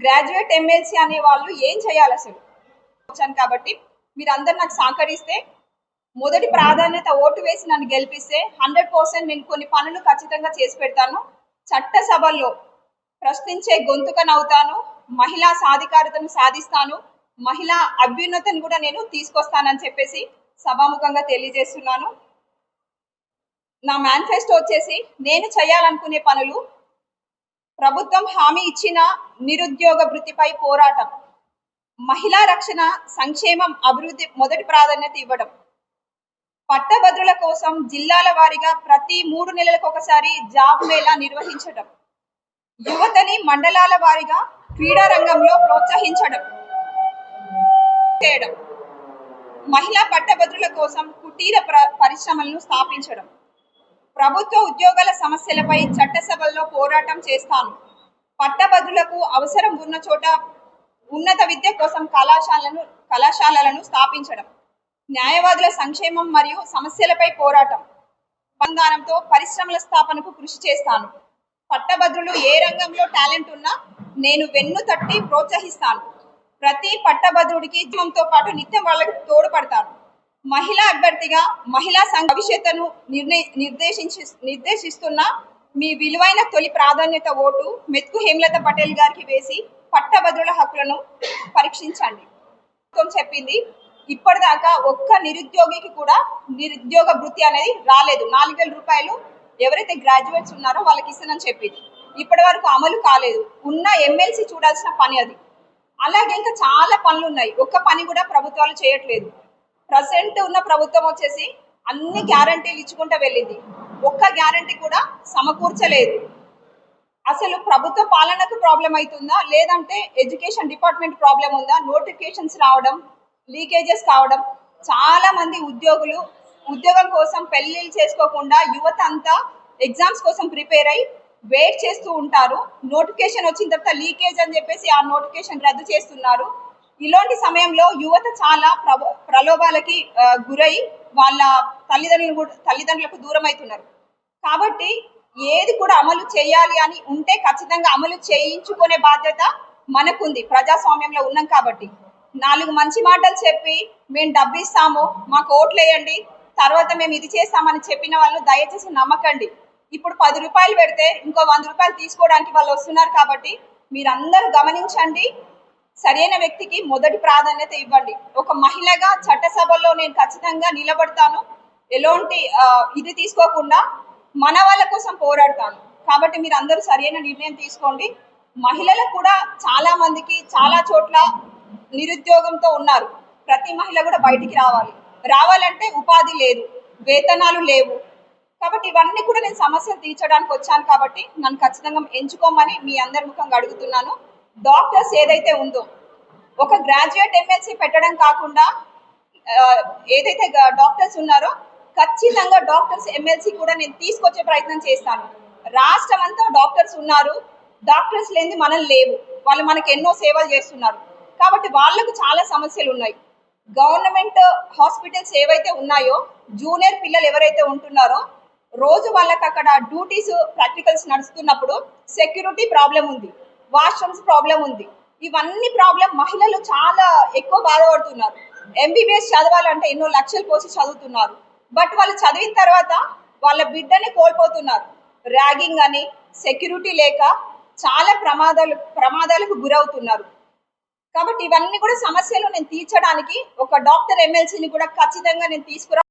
Graduate MLC అనే వాళ్ళు ఏం చేయాలి అసలు? వచ్చాను కాబట్టి మీరందరూ నాకు సహకరిస్తే మొదటి ప్రాధాన్యత ఓటు వేసి నన్ను గెలిపిస్తే హండ్రెడ్ పర్సెంట్ నేను కొన్ని పనులు ఖచ్చితంగా చేసి పెడతాను. చట్టసభల్లో ప్రశ్నించే గొంతుకనవుతాను మహిళా సాధికారతను సాధిస్తాను మహిళా అభ్యున్నతను కూడా నేను తీసుకొస్తానని చెప్పేసి సభాముఖంగా తెలియజేస్తున్నాను. నా మేనిఫెస్టో వచ్చేసి నేను చేయాలనుకునే పనులు ప్రభుత్వం హామీ ఇచ్చిన నిరుద్యోగ వృత్తిపై పోరాటం మహిళా రక్షణ సంక్షేమం అభివృద్ధి మొదటి ప్రాధాన్యత ఇవ్వడం. పట్టభద్రుల కోసం జిల్లాల వారీగా ప్రతి మూడు నెలలకు ఒకసారి జాబ్ మేళా నిర్వహించడం. యువతని మండలాల వారీగా క్రీడా రంగంలో ప్రోత్సహించడం. చేయడం. మహిళా పట్టభద్రుల కోసం కుటీర పరిశ్రమలను స్థాపించడం. ప్రభుత్వ ఉద్యోగాల సమస్యలపై చట్టసభల్లో పోరాటం చేస్తాను. పట్టభద్రులకు అవసరం ఉన్న చోట ఉన్నత విద్య కోసం కళాశాలను కళాశాలలను స్థాపించడం న్యాయవాదుల సంక్షేమం మరియు సమస్యలపై పోరాటం బంగారంతో పరిశ్రమల స్థాపనకు కృషి చేస్తాను. పట్టభద్రులు ఏ రంగంలో టాలెంట్ ఉన్నా నేను వెన్ను తట్టి ప్రోత్సహిస్తాను. ప్రతి పట్టభద్రుడికి జీవంతో పాటు నిత్యం వాళ్ళకి తోడ్పడతాను. మహిళా అభ్యర్థిగా మహిళా సంఘ భవిష్యత్తును నిర్దేశించి నిర్దేశిస్తున్న మీ విలువైన తొలి ప్రాధాన్యత ఓటు మెత్కు హేమలత పటేల్ గారికి వేసి పట్టభద్రుల హక్కులను పరీక్షించండి. ప్రభుత్వం చెప్పింది ఇప్పటిదాకా ఒక్క నిరుద్యోగికి కూడా నిరుద్యోగ వృత్తి అనేది రాలేదు. నాలుగు వేల రూపాయలు ఎవరైతే గ్రాడ్యుయేట్స్ ఉన్నారో వాళ్ళకి ఇస్తానని చెప్పింది. ఇప్పటి వరకు అమలు కాలేదు. ఉన్న ఎమ్మెల్సీ చూడాల్సిన పని అది. అలాగే ఇంకా చాలా పనులు ఉన్నాయి. ఒక్క పని కూడా ప్రభుత్వాలు చేయట్లేదు. ప్రజెంట్ ఉన్న ప్రభుత్వం వచ్చేసి అన్ని గ్యారంటీలు ఇచ్చుకుంటూ వెళ్ళింది. ఒక్క గ్యారంటీ కూడా సమకూర్చలేదు. అసలు ప్రభుత్వ పాలనకు ప్రాబ్లం అవుతుందా? లేదంటే ఎడ్యుకేషన్ డిపార్ట్మెంట్ ప్రాబ్లం ఉందా? నోటిఫికేషన్స్ రావడం లీకేజెస్ కావడం చాలా మంది ఉద్యోగులు ఉద్యోగం కోసం పెళ్ళిళ్ళు చేసుకోకుండా యువత అంతా ఎగ్జామ్స్ కోసం ప్రిపేర్ అయి వెయిట్ చేస్తూ ఉంటారు. నోటిఫికేషన్ వచ్చిన తర్వాత లీకేజ్ అని చెప్పేసి ఆ నోటిఫికేషన్ రద్దు చేస్తున్నారు. ఇలాంటి సమయంలో యువత చాలా ప్రలోభాలకి గురై వాళ్ళ తల్లిదండ్రులు కూడా తల్లిదండ్రులకు దూరం అవుతున్నారు కాబట్టి ఏది కూడా అమలు చేయాలి అని ఉంటే ఖచ్చితంగా అమలు చేయించుకునే బాధ్యత మనకుంది. ప్రజాస్వామ్యంలో ఉన్నాం కాబట్టి. నాలుగు మంచి మాటలు చెప్పి మేము డబ్బు ఇస్తాము మాకు ఓట్లు వేయండి తర్వాత మేము ఇది చేస్తామని చెప్పిన వాళ్ళు దయచేసి నమ్మకండి. ఇప్పుడు పది రూపాయలు పెడితే ఇంకో వంద రూపాయలు తీసుకోవడానికి వాళ్ళు వస్తున్నారు కాబట్టి మీరందరూ గమనించండి సరైన వ్యక్తికి మొదటి ప్రాధాన్యత ఇవ్వండి. ఒక మహిళగా చట్టసభలో నేను ఖచ్చితంగా నిలబడతాను. ఎలాంటి ఇది తీసుకోకుండా మన వాళ్ళ కోసం పోరాడతాను. కాబట్టి మీరు అందరూ సరైన నిర్ణయం తీసుకోండి. మహిళలకు కూడా చాలా మందికి చాలా చోట్ల నిరుద్యోగంతో ఉన్నారు. ప్రతి మహిళ కూడా బయటికి రావాలి. రావాలంటే ఉపాధి లేదు. వేతనాలు లేవు. కాబట్టి ఇవన్నీ కూడా నేను సమస్యలు తీర్చడానికి వచ్చాను కాబట్టి నన్ను ఖచ్చితంగా ఎంచుకోమని మీ అందరి ముఖంగా అడుగుతున్నాను. డాక్టర్స్ ఏదైతే ఉందో ఒక గ్రాడ్యుయేట్ ఎమ్మెల్సీ పెట్టడం కాకుండా ఏదైతే డాక్టర్స్ ఉన్నారో ఖచ్చితంగా డాక్టర్స్ ఎమ్మెల్సీ కూడా నేను తీసుకొచ్చే ప్రయత్నం చేస్తాను. రాష్ట్రం అంతా డాక్టర్స్ ఉన్నారు డాక్టర్స్ లేని మనం లేవు. వాళ్ళు మనకు ఎన్నో సేవలు చేస్తున్నారు. కాబట్టి వాళ్ళకు చాలా సమస్యలు ఉన్నాయి. గవర్నమెంట్ హాస్పిటల్స్ ఏవైతే ఉన్నాయో జూనియర్ పిల్లలు ఎవరైతే ఉంటున్నారో రోజు వాళ్ళకి అక్కడ డ్యూటీస్ ప్రాక్టికల్స్ నడుస్తున్నప్పుడు సెక్యూరిటీ ప్రాబ్లం ఉంది. వాష్రూమ్స్ ప్రాబ్లం ఉంది. ఇవన్నీ ప్రాబ్లం మహిళలు చాలా ఎక్కువ బాధపడుతున్నారు. ఎంబీబీఎస్ చదవాలంటే ఎన్నో లక్షలు పోసి చదువుతున్నారు. బట్ వాళ్ళు చదివిన తర్వాత వాళ్ళ బిడ్డని కోల్పోతున్నారు. ర్యాగింగ్ అని సెక్యూరిటీ లేక చాలా ప్రమాదాలు ప్రమాదాలకు గురవుతున్నారు. కాబట్టి ఇవన్నీ కూడా సమస్యలు నేను తీర్చడానికి ఒక డాక్టర్ ఎమ్మెల్సీని కూడా ఖచ్చితంగా నేను తీసుకురా